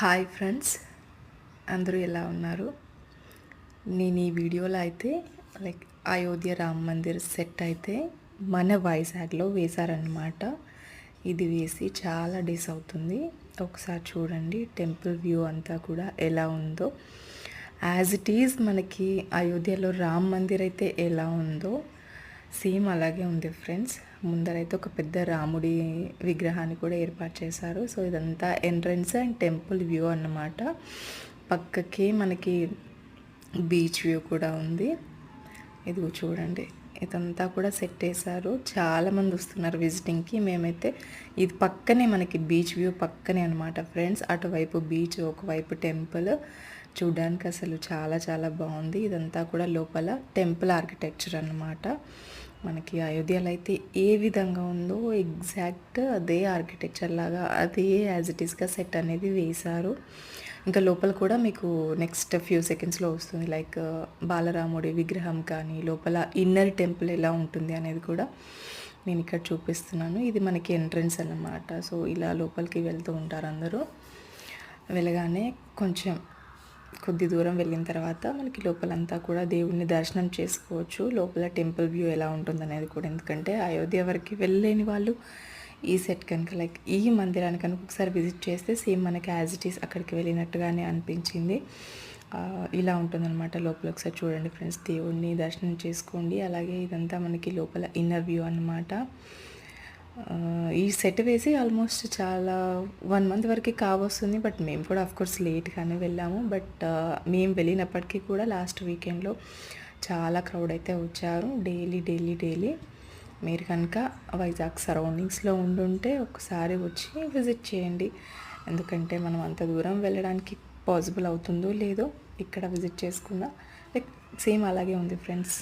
Hi friends అందరూ ఎలా ఉన్నారు? నేను ఈ వీడియోలో అయితే లైక్ అయోధ్య రామ్ మందిర్ సెట్ అయితే మన వైజాగ్లో వేశారనమాట ఇది వేసి చాలా డేస్ అవుతుంది. ఒకసారి చూడండి టెంపుల్ వ్యూ అంతా కూడా ఎలా ఉందో. యాజ్ ఇట్ ఈజ్ మనకి అయోధ్యలో రామ్ మందిర్ అయితే ఎలా ఉందో సేమ్ అలాగే ఉంది ఫ్రెండ్స్ ముందరైతే ఒక పెద్ద రాముడి విగ్రహాన్ని కూడా ఏర్పాటు చేశారు. సో ఇదంతా ఎంట్రన్స్ అండ్ టెంపుల్ వ్యూ అన్నమాట. పక్కకి మనకి బీచ్ వ్యూ కూడా ఉంది. ఇది చూడండి. ఇదంతా కూడా సెట్ చేశారు. చాలామంది వస్తున్నారు విజిటింగ్కి మేమైతే ఇది పక్కనే మనకి బీచ్ వ్యూ పక్కనే అనమాట ఫ్రెండ్స్ అటువైపు బీచ్ ఒకవైపు టెంపుల్ చూడడానికి అసలు చాలా చాలా బాగుంది. ఇదంతా కూడా లోపల టెంపుల్ ఆర్కిటెక్చర్ అనమాట మనకి అయోధ్యలో అయితే ఏ విధంగా ఉందో ఎగ్జాక్ట్ అదే ఆర్కిటెక్చర్ లాగా అదే యాజ్ ఇట్ ఈస్గా సెట్ అనేది వేశారు. ఇంకా లోపల కూడా మీకు నెక్స్ట్ ఫ్యూ సెకండ్స్లో వస్తుంది. లైక్ బాలరాముడి విగ్రహం కానీ లోపల ఇన్నర్ టెంపుల్ ఎలా ఉంటుంది అనేది కూడా నేను ఇక్కడ చూపిస్తున్నాను. ఇది మనకి ఎంట్రన్స్ అన్నమాట. సో ఇలా లోపలికి వెళ్తూ ఉంటారు అందరూ. వెళ్ళగానే కొంచెం కొద్ది దూరం వెళ్ళిన తర్వాత మనకి లోపలంతా కూడా దేవుడిని దర్శనం చేసుకోవచ్చు. లోపల టెంపుల్ వ్యూ ఎలా ఉంటుంది అనేది కూడా. ఎందుకంటే అయోధ్య వరకు వెళ్ళలేని వాళ్ళు ఈ సెట్ కనుక లైక్ ఈ మందిరాన్ని కనుక ఒకసారి విజిట్ చేస్తే సేమ్ మనకి యాజ్ ఇట్ ఈస్ అక్కడికి వెళ్ళినట్టుగానే అనిపించింది. ఇలా ఉంటుందన్నమాట. లోపల ఒకసారి చూడండి ఫ్రెండ్స్ దేవుడిని దర్శనం చేసుకోండి. అలాగే ఇదంతా మనకి లోపల ఇన్నర్ వ్యూ అనమాట ఈ సెట్ వేసి ఆల్మోస్ట్ చాలా వన్ మంత్ వరకు కావస్తుంది బట్ మేము కూడా కోర్స్ లేట్గానే వెళ్ళాము. బట్ మేము వెళ్ళినప్పటికీ కూడా లాస్ట్ వీకెండ్లో చాలా క్రౌడ్ అయితే వచ్చారు. డైలీ డైలీ డైలీ మీరు కనుక వైజాగ్ సరౌండింగ్స్లో ఉండుంటే ఒకసారి వచ్చి విజిట్ చేయండి. ఎందుకంటే మనం అంత దూరం వెళ్ళడానికి పాసిబుల్ అవుతుందో లేదో ఇక్కడ విజిట్ చేసుకున్నా లైక్ సేమ్ అలాగే ఉంది ఫ్రెండ్స్.